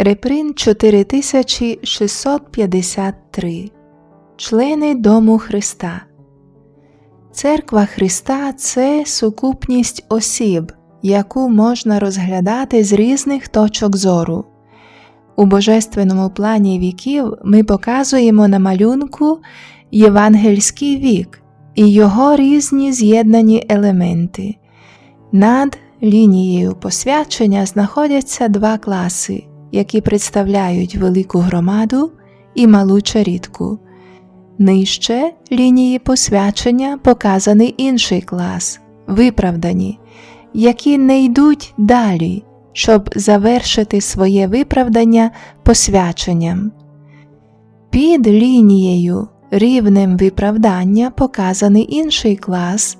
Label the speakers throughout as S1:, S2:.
S1: Реприн 4653 Члени Дому Христа Церква Христа це сукупність осіб, яку можна розглядати з різних точок зору. У Божественному плані віків ми показуємо на малюнку євангельський вік і його різні з'єднані елементи. Над лінією посвячення знаходяться два класи, які представляють велику громаду і малу чарітку. Нижче лінії посвячення показаний інший клас виправдані, які не йдуть далі, щоб завершити своє виправдання посвяченням. Під лінією рівнем виправдання показаний інший клас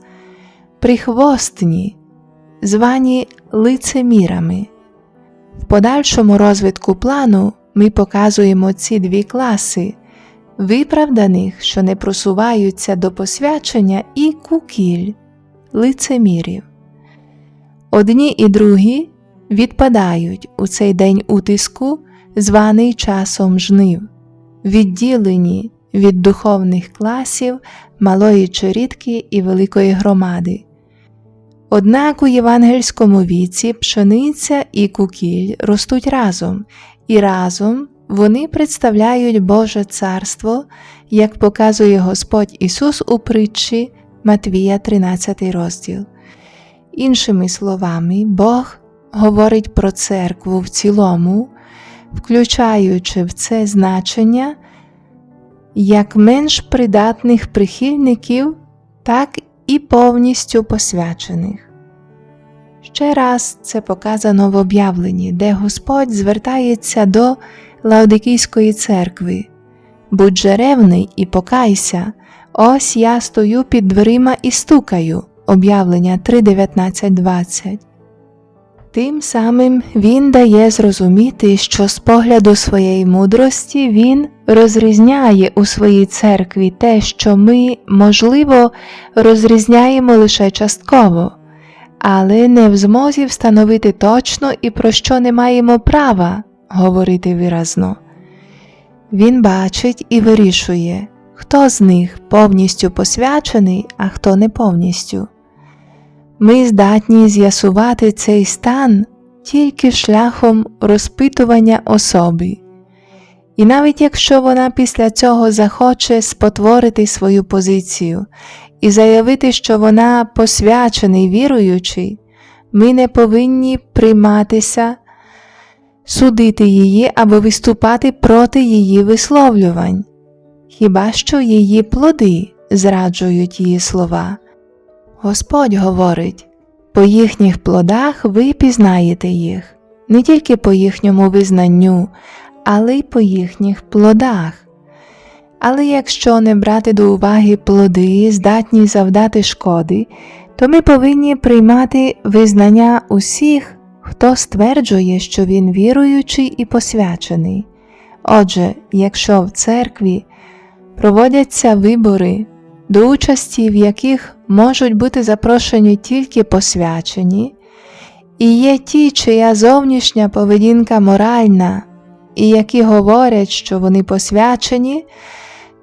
S1: прихвостні, звані лицемірами. В подальшому розвитку плану ми показуємо ці дві класи виправданих, що не просуваються до посвячення, і кукіль лицемірів. Одні і другі відпадають у цей день утиску, званий часом жнив, відділені від духовних класів малої чорідки і великої громади. Однак у євангельському віці пшениця і кукіль ростуть разом, і разом вони представляють Боже Царство, як показує Господь Ісус у притчі Матвія 13 розділ. Іншими словами, Бог говорить про церкву в цілому, включаючи в це значення як менш придатних прихильників, так і повністю посвячених. Ще раз це показано в об'явленні, де Господь звертається до Лаодикійської церкви Будь же ревний і покайся, ось я стою під дверима і стукаю. Об'явлення 3.19.20 Тим самим він дає зрозуміти, що з погляду своєї мудрості він розрізняє у своїй церкві те, що ми, можливо, розрізняємо лише частково, але не в змозі встановити точно і про що не маємо права говорити виразно. Він бачить і вирішує, хто з них повністю посвячений, а хто не повністю. Ми здатні з'ясувати цей стан тільки шляхом розпитування особи. І навіть якщо вона після цього захоче спотворити свою позицію і заявити, що вона посвячений віруючий, ми не повинні прийматися, судити її або виступати проти її висловлювань, хіба що її плоди зраджують її слова. Господь говорить по їхніх плодах ви пізнаєте їх, не тільки по їхньому визнанню, але й по їхніх плодах. Але якщо не брати до уваги плоди, здатні завдати шкоди, то ми повинні приймати визнання усіх, хто стверджує, що він віруючий і посвячений. Отже, якщо в церкві проводяться вибори, до участі в яких можуть бути запрошені тільки посвячені, і є ті, чия зовнішня поведінка моральна, і які говорять, що вони посвячені,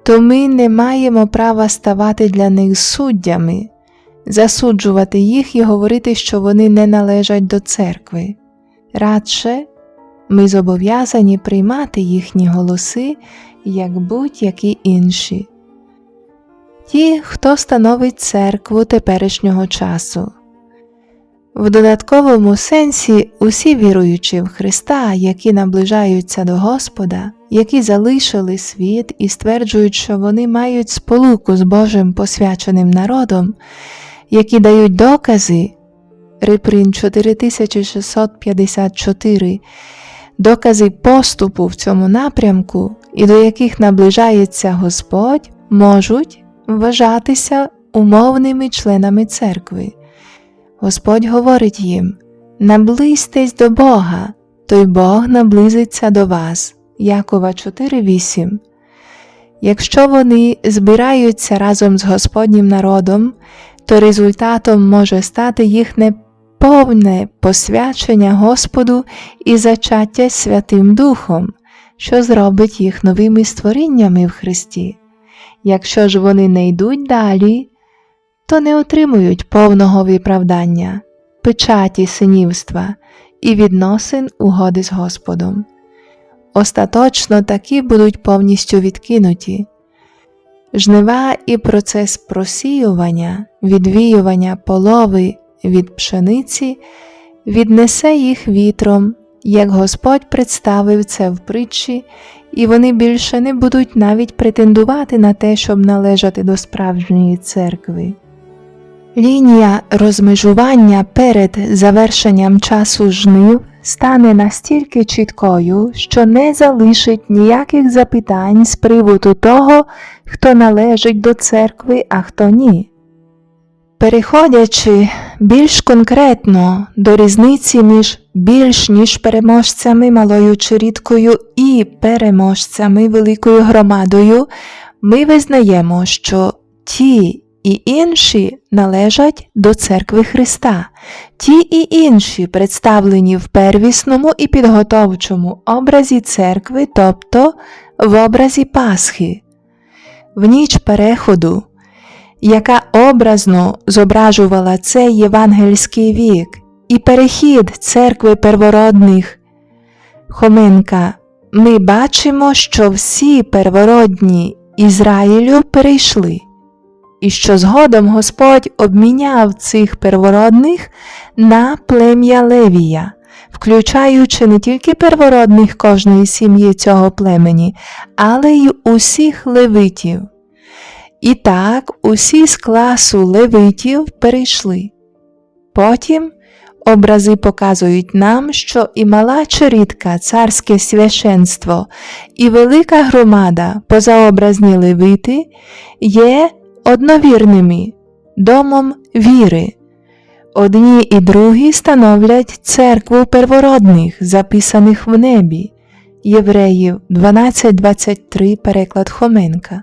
S1: то ми не маємо права ставати для них суддями, засуджувати їх і говорити, що вони не належать до церкви. Радше ми зобов'язані приймати їхні голоси як будь-які інші. Ті, хто становить церкву теперішнього часу. В додатковому сенсі усі віруючі в Христа, які наближаються до Господа, які залишили світ і стверджують, що вони мають сполуку з Божим посвяченим народом, які дають докази Реприн 4654, докази поступу в цьому напрямку, і до яких наближається Господь, можуть вважатися умовними членами церкви. Господь говорить їм наблизьтесь до Бога, той Бог наблизиться до вас. Якова 4.8 Якщо вони збираються разом з Господнім народом, то результатом може стати їхнє повне посвячення Господу і зачаття Святим Духом, що зробить їх новими створіннями в Христі. Якщо ж вони не йдуть далі, то не отримують повного виправдання, печаті синівства і відносин угоди з Господом. Остаточно такі будуть повністю відкинуті. Жнива і процес просіювання, відвіювання полови від пшениці віднесе їх вітром, як Господь представив це в притчі, і вони більше не будуть навіть претендувати на те, щоб належати до справжньої церкви. Лінія розмежування перед завершенням часу жнив стане настільки чіткою, що не залишить ніяких запитань з приводу того, хто належить до церкви, а хто ні. Переходячи більш конкретно до різниці між більш ніж переможцями малою чи рідкою і переможцями великою громадою, ми визнаємо, що ті і інші належать до церкви Христа, ті і інші представлені в первісному і підготовчому образі церкви, тобто в образі Пасхи. В ніч переходу, яка образно зображувала цей євангельський вік і перехід церкви первородних Хоменка, ми бачимо, що всі первородні Ізраїлю перейшли і що згодом Господь обміняв цих первородних на плем'я Левія, включаючи не тільки первородних кожної сім'ї цього племені, але й усіх левитів. І так усі з класу левитів перейшли. Потім образи показують нам, що і мала чи рідка царське священство, і велика громада позаобразні левити є одновірними, домом віри. Одні і другі становлять церкву первородних, записаних в небі. Євреїв 12.23 переклад Хоменка.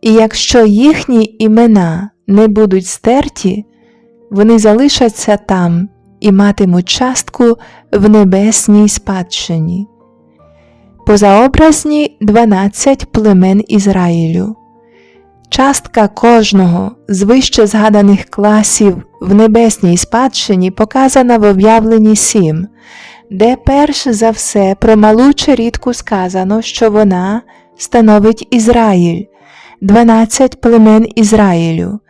S1: І якщо їхні імена не будуть стерті, вони залишаться там і матимуть частку в небесній спадщині. Позаобразні 12 племен Ізраїлю. Частка кожного з вище згаданих класів в небесній спадщині показана в об'явленні 7, де перш за все про малу черідку сказано, що вона становить Ізраїль, 12 племен Ізраїлю.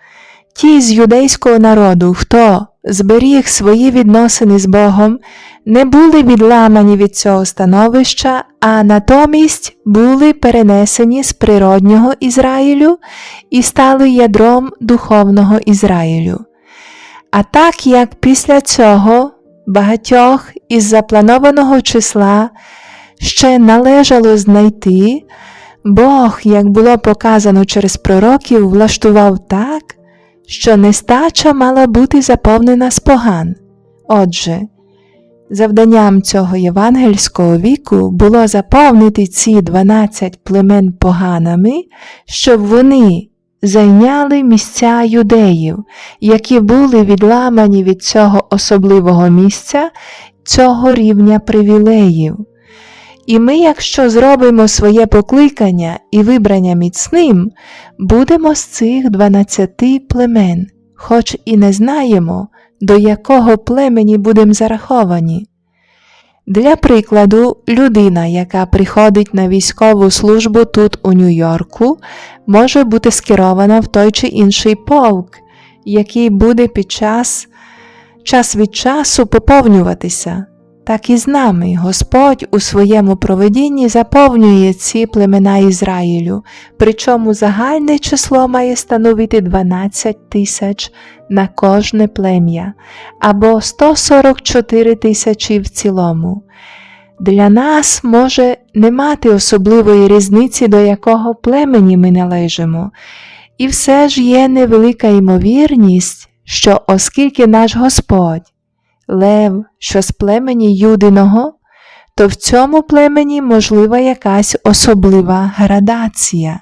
S1: Ті з юдейського народу, хто зберіг свої відносини з Богом, не були відламані від цього становища, а натомість були перенесені з природнього Ізраїлю і стали ядром духовного Ізраїлю. А так як після цього багатьох із запланованого числа ще належало знайти, Бог, як було показано через пророків, влаштував так, що нестача мала бути заповнена з поган. Отже, завданням цього євангельського віку було заповнити ці 12 племен поганами, щоб вони зайняли місця юдеїв, які були відламані від цього особливого місця, цього рівня привілеїв. І ми, якщо зробимо своє покликання і вибрання міцним, будемо з цих дванадцяти племен, хоч і не знаємо, до якого племені будемо зараховані. Для прикладу, людина, яка приходить на військову службу тут у Нью-Йорку, може бути скерована в той чи інший полк, який буде під час час від часу поповнюватися так і з нами Господь у своєму проведінні заповнює ці племена Ізраїлю, причому загальне число має становити 12 тисяч на кожне плем'я або 144 тисячі в цілому. Для нас може не мати особливої різниці, до якого племені ми належимо, і все ж є невелика ймовірність, що оскільки наш Господь лев, що з племені Юдиного, то в цьому племені можлива якась особлива градація.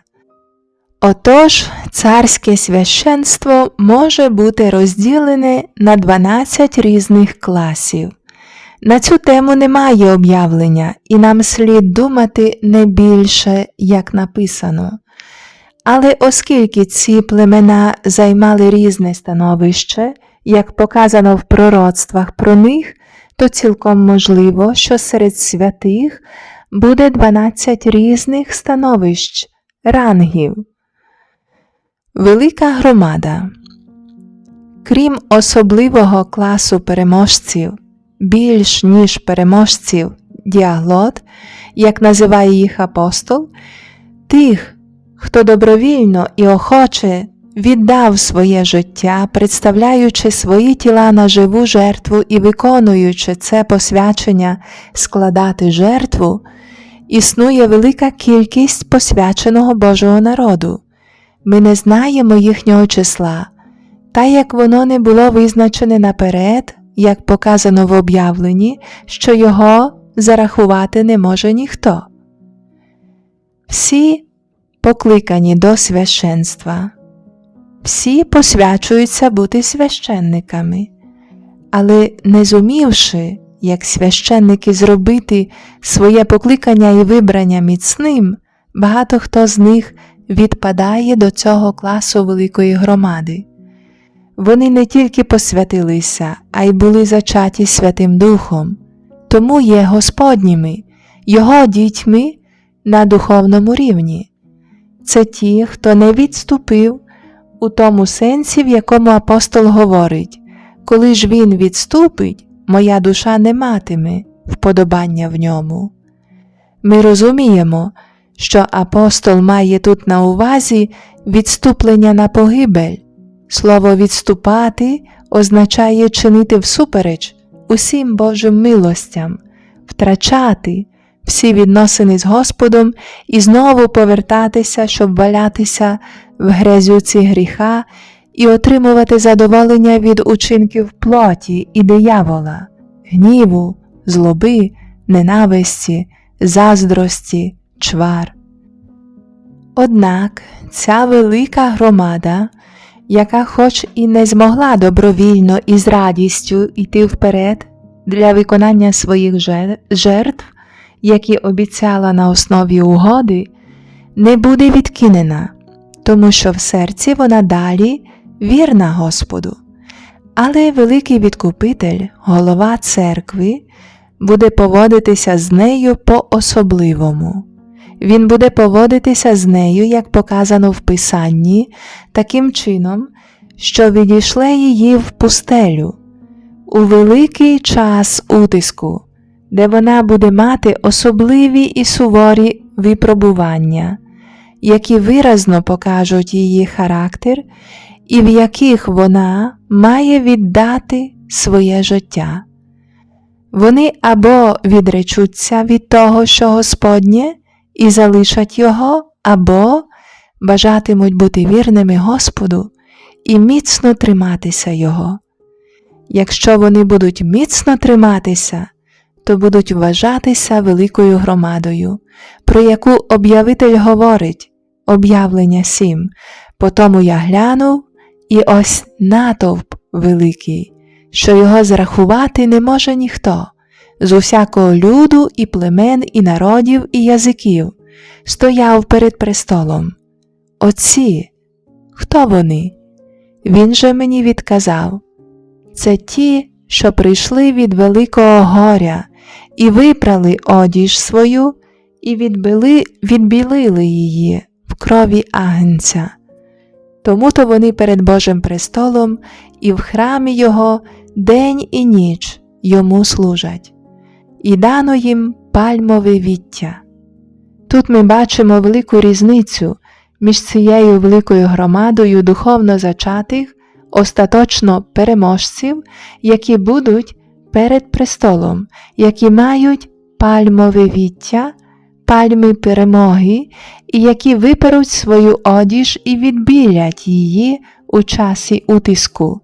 S1: Отож, царське священство може бути розділене на 12 різних класів. На цю тему немає об'явлення, і нам слід думати не більше, як написано. Але оскільки ці племена займали різне становище, як показано в пророцтвах про них, то цілком можливо, що серед святих буде 12 різних становищ, рангів. Велика громада. Крім особливого класу переможців, більш ніж переможців, діаглот, як називає їх апостол, тих, хто добровільно і охоче віддав своє життя, представляючи свої тіла на живу жертву і виконуючи це посвячення складати жертву, існує велика кількість посвяченого Божого народу. Ми не знаємо їхнього числа, та як воно не було визначене наперед, як показано в об'явленні, що його зарахувати не може ніхто. Всі покликані до священства, всі посвячуються бути священниками, але не зумівши, як священники зробити своє покликання і вибрання міцним, багато хто з них відпадає до цього класу великої громади. Вони не тільки посвятилися, а й були зачаті Святим Духом, тому є Господніми, Його дітьми на духовному рівні. Це ті, хто не відступив у тому сенсі, в якому апостол говорить, коли ж він відступить, моя душа не матиме вподобання в ньому. Ми розуміємо, що апостол має тут на увазі відступлення на погибель. Слово відступати означає чинити всупереч усім Божим милостям, втрачати всі відносини з Господом і знову повертатися, щоб валятися в грязюці гріха і отримувати задоволення від учинків плоті і диявола, гніву, злоби, ненависті, заздрості, чвар. Однак ця велика громада, яка хоч і не змогла добровільно і з радістю йти вперед для виконання своїх жертв, які обіцяла на основі угоди, не буде відкинена, тому що в серці вона далі вірна Господу. Але великий відкупитель, голова церкви, буде поводитися з нею по особливому. Він буде поводитися з нею, як показано в Писанні, таким чином, що відійшле її в пустелю у великий час утиску, де вона буде мати особливі і суворі випробування, які виразно покажуть її характер і в яких вона має віддати своє життя. Вони або відречуться від того, що Господнє, і залишать Його, або бажатимуть бути вірними Господу і міцно триматися Його. Якщо вони будуть міцно триматися, то будуть вважатися великою громадою, про яку об'явитель говорить об'явлення 7. Потому я глянув, і ось натовп великий, що його зрахувати не може ніхто, з усякого люду і племен, і народів, і язиків, стояв перед престолом. Оці, хто вони? Він же мені відказав це ті, що прийшли від Великого горя, і випрали одіж свою, і відбили, відбілили її крові агнця. Тому то вони перед Божим престолом і в храмі Його день і ніч йому служать, і дано їм пальмове віття. Тут ми бачимо велику різницю між цією великою громадою духовно зачатих, остаточно переможців, які будуть перед престолом, які мають пальмове віття, пальми перемоги, і які виперуть свою одіж і відбілять її у часі утиску,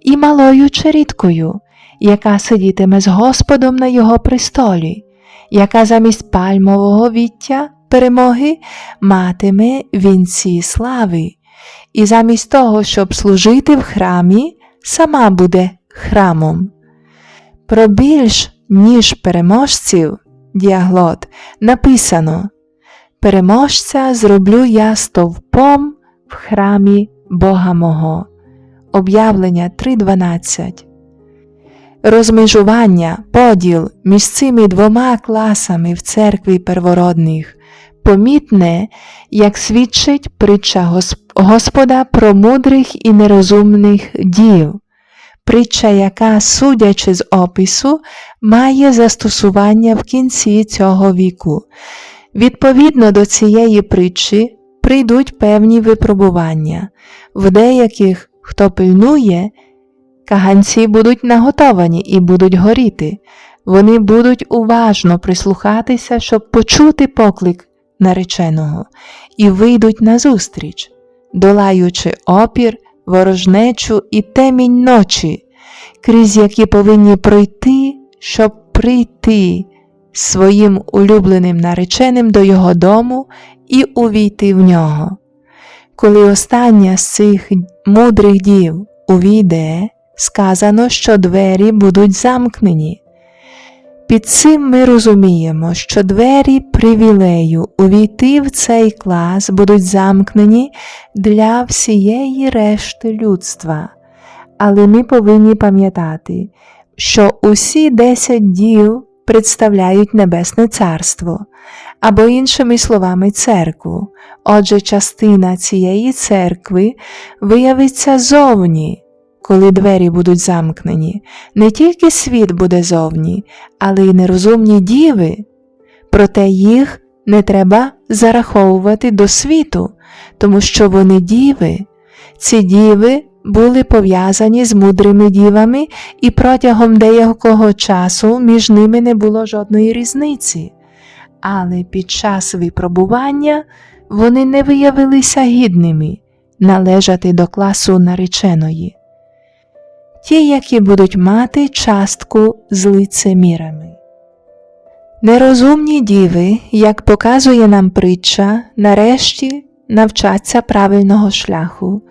S1: і малою черідкою, яка сидітиме з Господом на його престолі, яка замість пальмового віття перемоги матиме вінці слави, і замість того, щоб служити в храмі, сама буде храмом. Про більш ніж переможців діаглот написано Переможця зроблю я стовпом в храмі Бога мого. Об'явлення 3.12 Розмежування, поділ між цими двома класами в церкві первородних помітне, як свідчить притча Господа про мудрих і нерозумних дів, притча, яка, судячи з опису, має застосування в кінці цього віку. Відповідно до цієї притчі прийдуть певні випробування. В деяких, хто пильнує, каганці будуть наготовані і будуть горіти. Вони будуть уважно прислухатися, щоб почути поклик нареченого, і вийдуть назустріч, долаючи опір, ворожнечу і темінь ночі, крізь які повинні пройти, щоб прийти своїм улюбленим нареченим до його дому і увійти в нього. Коли остання з цих мудрих дів увійде, сказано, що двері будуть замкнені. Під цим ми розуміємо, що двері привілею увійти в цей клас будуть замкнені для всієї решти людства. Але ми повинні пам'ятати, що усі десять дів представляють Небесне Царство, або іншими словами церкву. Отже, частина цієї церкви виявиться зовні, коли двері будуть замкнені. Не тільки світ буде зовні, але й нерозумні діви. Проте їх не треба зараховувати до світу, тому що вони діви. Ці діви були пов'язані з мудрими дівами, і протягом деякого часу між ними не було жодної різниці. Але під час випробування вони не виявилися гідними належати до класу нареченої. Ті, які будуть мати частку з лицемірами. Нерозумні діви, як показує нам притча, нарешті навчаться правильного шляху.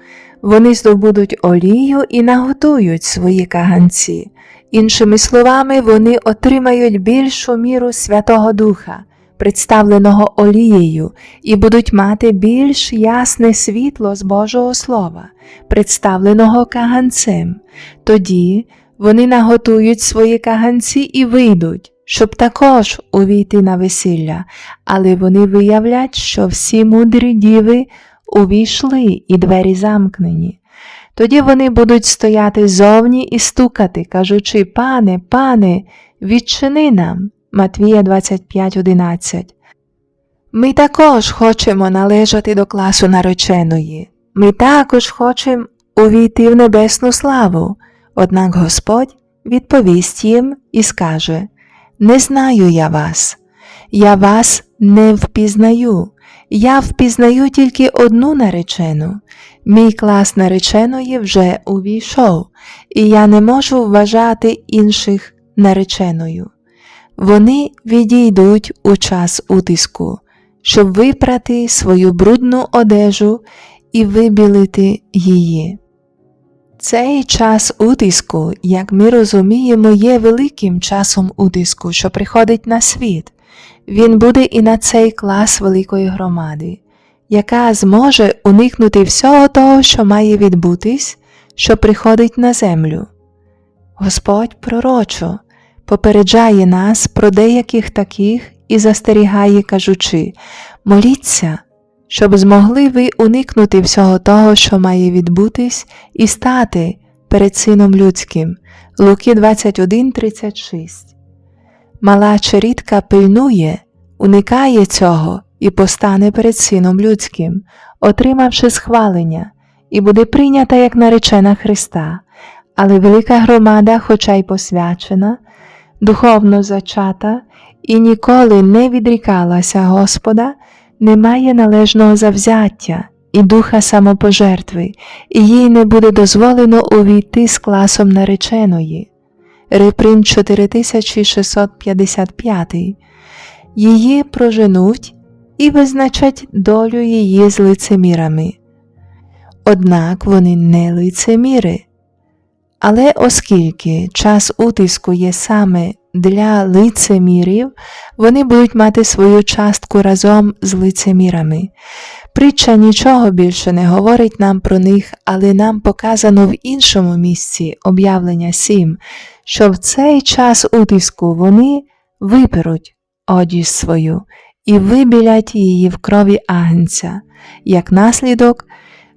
S1: Вони здобудуть олію і наготують свої каганці. Іншими словами, вони отримають більшу міру Святого Духа, представленого олією, і будуть мати більш ясне світло з Божого Слова, представленого каганцем. Тоді вони наготують свої каганці і вийдуть, щоб також увійти на весілля, але вони виявлять, що всі мудрі діви увійшли і двері замкнені. Тоді вони будуть стояти зовні і стукати, кажучи, Пане, пане, відчини нам. Матвія 25.11 Ми також хочемо належати до класу нареченої. Ми також хочемо увійти в небесну славу. Однак Господь відповість їм і скаже Не знаю я вас, я вас не впізнаю. Я впізнаю тільки одну наречену. Мій клас нареченої вже увійшов, і я не можу вважати інших нареченою. Вони відійдуть у час утиску, щоб випрати свою брудну одежу і вибілити її. Цей час утиску, як ми розуміємо, є великим часом утиску, що приходить на світ. Він буде і на цей клас великої громади, яка зможе уникнути всього того, що має відбутись, що приходить на землю. Господь пророчо попереджає нас про деяких таких і застерігає, кажучи моліться, щоб змогли ви уникнути всього того, що має відбутись, і стати перед Сином Людським. Луки 21.36 Мала черідка пильнує, уникає цього і постане перед Сином Людським, отримавши схвалення, і буде прийнята як наречена Христа, але велика громада, хоча й посвячена, духовно зачата і ніколи не відрікалася Господа, не має належного завзяття і духа самопожертви, і їй не буде дозволено увійти з класом нареченої. Репринт 4655. Її проженуть і визначать долю її з лицемірами. Однак вони не лицеміри. Але оскільки час утиску є саме для лицемірів, вони будуть мати свою частку разом з лицемірами. Притча нічого більше не говорить нам про них, але нам показано в іншому місці об'явлення 7, що в цей час утиску вони виперуть одіж свою і вибілять її в крові агнця. Як наслідок,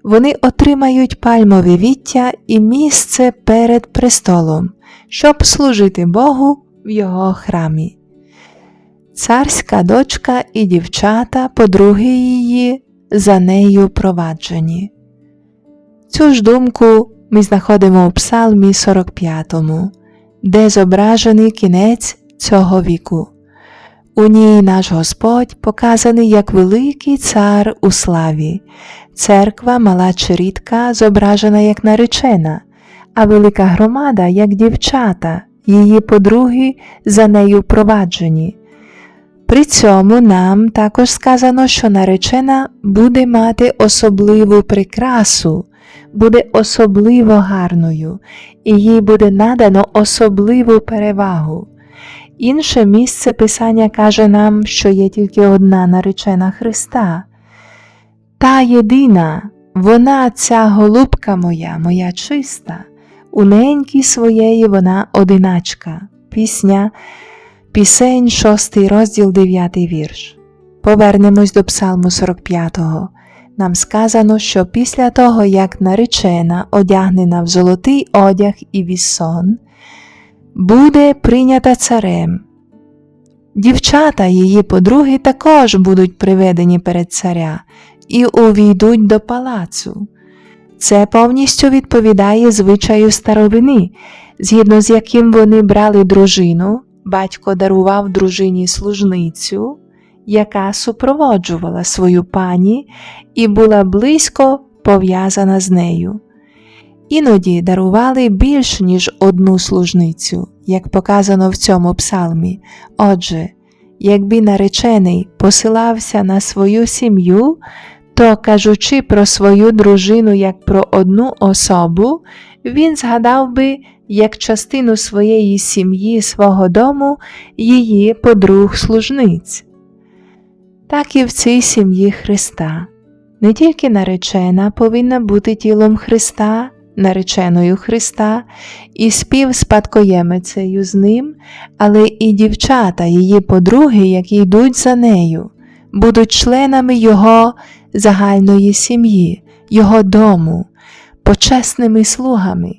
S1: вони отримають пальмове віття і місце перед престолом, щоб служити Богу в його храмі. Царська дочка і дівчата, подруги її, за нею проваджені. Цю ж думку ми знаходимо у Псалмі 45, де зображений кінець цього віку. У ній наш Господь показаний як великий цар у славі, церква мала чи рідка зображена як наречена, а велика громада як дівчата, її подруги за нею проваджені. При цьому нам також сказано, що наречена буде мати особливу прикрасу, буде особливо гарною, і їй буде надано особливу перевагу. Інше місце Писання каже нам, що є тільки одна наречена Христа. Та єдина, вона, ця голубка моя, моя чиста, у неньки своєї вона одиначка. Пісня, Пісень, 6 розділ 9 вірш. Повернемось до Псалму 45. Нам сказано, що після того, як наречена, одягнена в золотий одяг і вісон, буде прийнята царем. Дівчата її подруги також будуть приведені перед царя і увійдуть до палацу. Це повністю відповідає звичаю старовини, згідно з яким вони брали дружину, батько дарував дружині служницю, яка супроводжувала свою пані і була близько пов'язана з нею. Іноді дарували більш ніж одну служницю, як показано в цьому псалмі. Отже, якби наречений посилався на свою сім'ю, то, кажучи про свою дружину як про одну особу, він згадав би як частину своєї сім'ї, свого дому, її подруг служниць. Так і в цій сім'ї Христа. Не тільки наречена повинна бути тілом Христа, нареченою Христа і співспадкоємицею з ним, але і дівчата, її подруги, які йдуть за нею, будуть членами Його загальної сім'ї, Його дому, почесними слугами,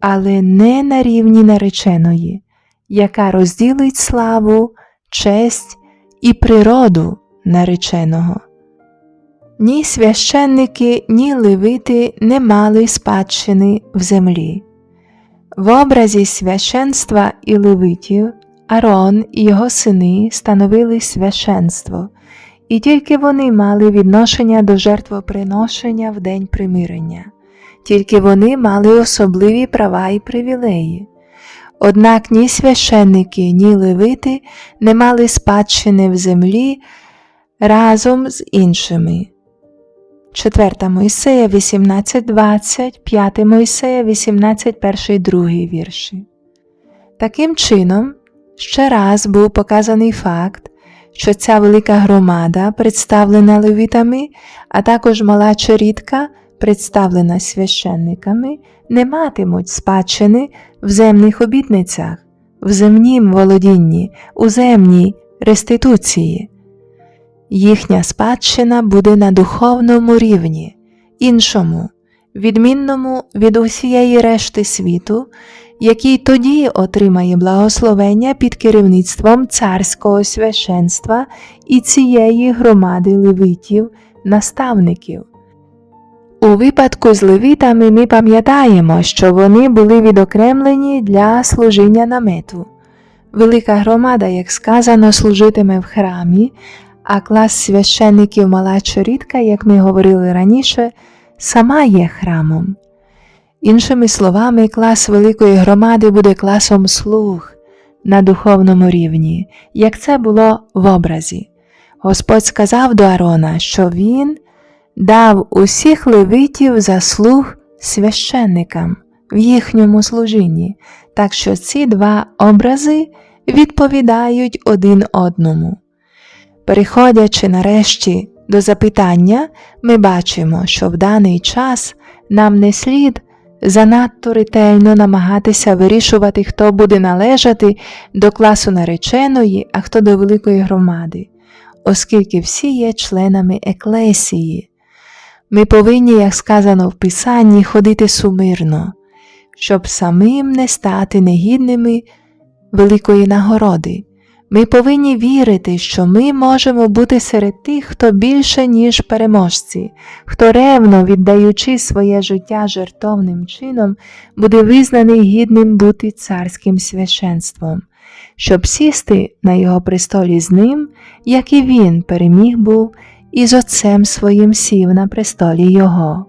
S1: але не на рівні нареченої, яка розділить славу, честь і природу нареченого. Ні священники, ні левити не мали спадщини в землі. В образі священства і левитів Арон і його сини становили священство, і тільки вони мали відношення до жертвоприношення в день примирення, тільки вони мали особливі права і привілеї. Однак ні священники, ні левити не мали спадщини в землі разом з іншими. 4 Мойсея 18.20, 5 Мойсея 18, 1, 2 вірші. Таким чином, ще раз був показаний факт, що ця велика громада, представлена левітами, а також мала чорідка, представлена священниками, не матимуть спадщини в земних обітницях, в земнім володінні, у земній реституції. Їхня спадщина буде на духовному рівні, іншому, відмінному від усієї решти світу, який тоді отримає благословення під керівництвом царського священства і цієї громади левитів, наставників. У випадку з левітами ми пам'ятаємо, що вони були відокремлені для служіння намету. Велика громада, як сказано, служитиме в храмі, а клас священників мала чорідка, як ми говорили раніше, сама є храмом. Іншими словами, клас великої громади буде класом слуг на духовному рівні, як це було в образі. Господь сказав до Арона, що він дав усіх левитів заслуг священникам в їхньому служінні, так що ці два образи відповідають один одному. Переходячи нарешті до запитання, ми бачимо, що в даний час нам не слід занадто ретельно намагатися вирішувати, хто буде належати до класу нареченої, а хто до великої громади, оскільки всі є членами еклесії. Ми повинні, як сказано в Писанні, ходити сумирно, щоб самим не стати негідними великої нагороди. Ми повинні вірити, що ми можемо бути серед тих, хто більше, ніж переможці, хто ревно, віддаючи своє життя жертовним чином, буде визнаний гідним бути царським священством, щоб сісти на його престолі з ним, як і він переміг був і з Отцем своїм сів на престолі Його.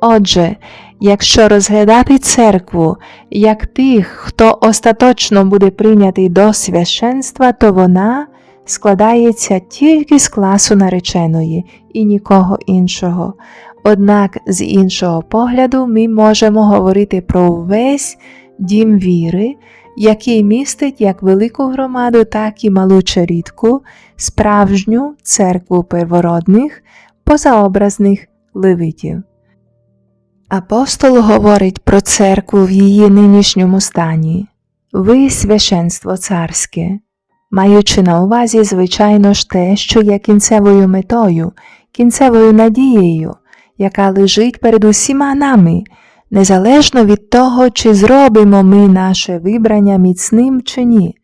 S1: Отже, якщо розглядати церкву як тих, хто остаточно буде прийнятий до священства, то вона складається тільки з класу нареченої і нікого іншого. Однак, з іншого погляду, ми можемо говорити про весь дім віри, який містить як велику громаду, так і малу черідку, справжню церкву первородних, позаобразних левитів. Апостол говорить про церкву в її нинішньому стані. Ви священство царське, маючи на увазі, звичайно ж те, що є кінцевою метою, кінцевою надією, яка лежить перед усіма нами, незалежно від того, чи зробимо ми наше вибрання міцним чи ні.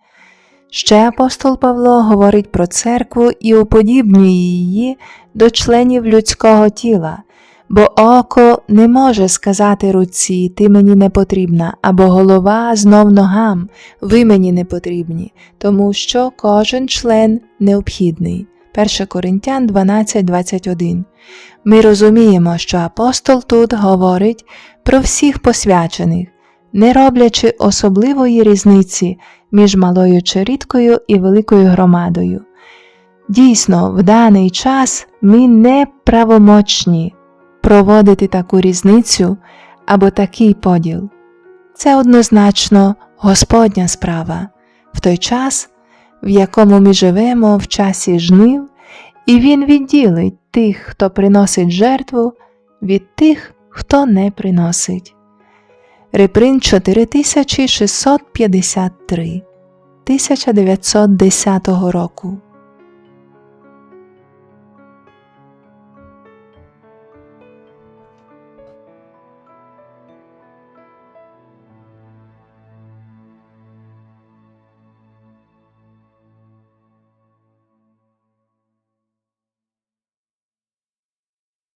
S1: Ще апостол Павло говорить про церкву і уподібнює її до членів людського тіла, бо око не може сказати руці ти мені не потрібна, або голова знов ногам ви мені не потрібні, тому що кожен член необхідний. 1 Коринтян 12.21 Ми розуміємо, що апостол тут говорить про всіх посвячених, не роблячи особливої різниці між малою черідкою і великою громадою. Дійсно, в даний час ми не правомочні проводити таку різницю або такий поділ. Це однозначно Господня справа в той час, в якому ми живемо в часі жнив, і Він відділить тих, хто приносить жертву, від тих, хто не приносить. Репринт 4653 1910 року